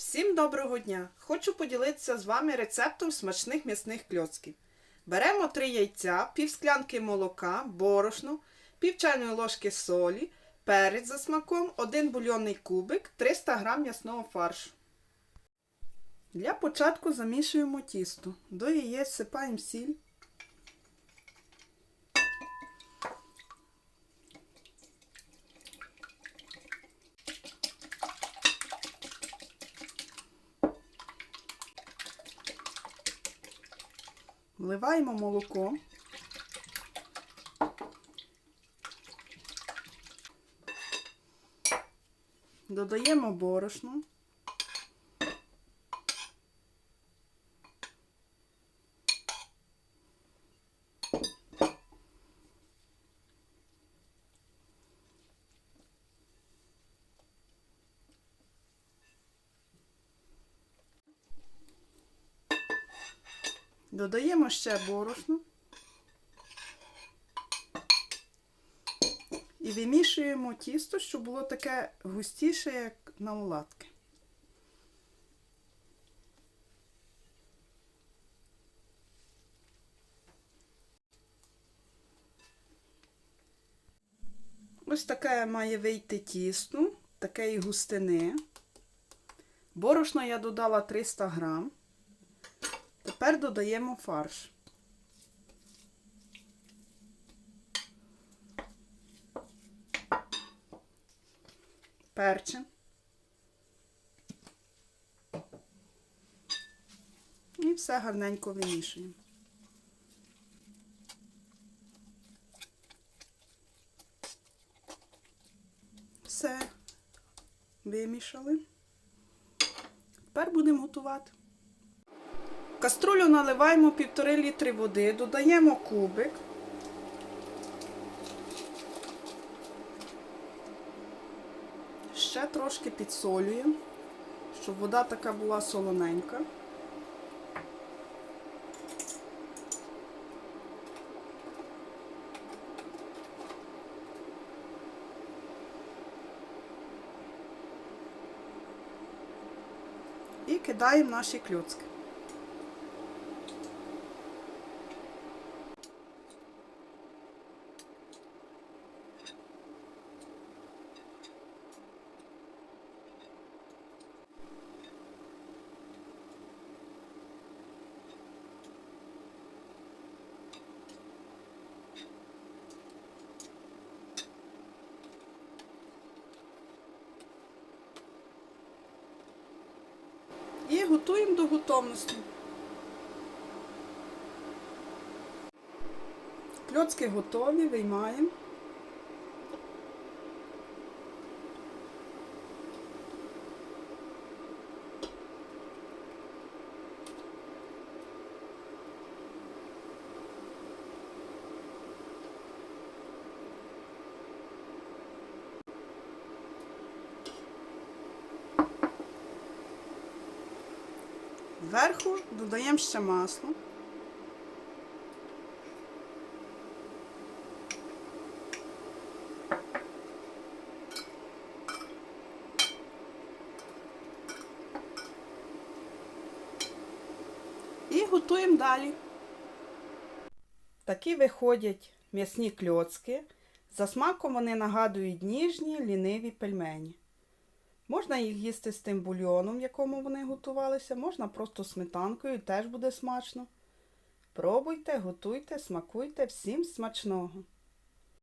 Всім доброго дня! Хочу поділитися з вами рецептом смачних м'ясних кльоцків. Беремо 3 яйця, пів склянки молока, борошно, пів чайної ложки солі, перець за смаком, 1 бульйонний кубик, 300 г м'ясного фаршу. Для початку замішуємо тісто. До яєць всипаємо сіль. Вливаємо молоко. Додаємо борошно. Додаємо ще борошно. І вимішуємо тісто, щоб було таке густіше, як на оладки. Ось таке має вийти тісто, такої густини. Борошна я додала 300 грам. Тепер додаємо фарш. Перчим. І все гарненько вимішуємо. Все вимішали. Тепер будемо готувати. Каструлю наливаємо півтори літри води, додаємо кубик. Ще трошки підсолюємо, щоб вода така була солоненька. І кидаємо наші кльоцки. Готуємо до готовності. Кльоцки готові, виймаємо. Зверху додаємо ще масло. І готуємо далі. Такі виходять м'ясні кльоцки. За смаком вони нагадують ніжні ліниві пельмені. Можна їх їсти з тим бульйоном, в якому вони готувалися, можна просто сметанкою, теж буде смачно. Пробуйте, готуйте, смакуйте, всім смачного!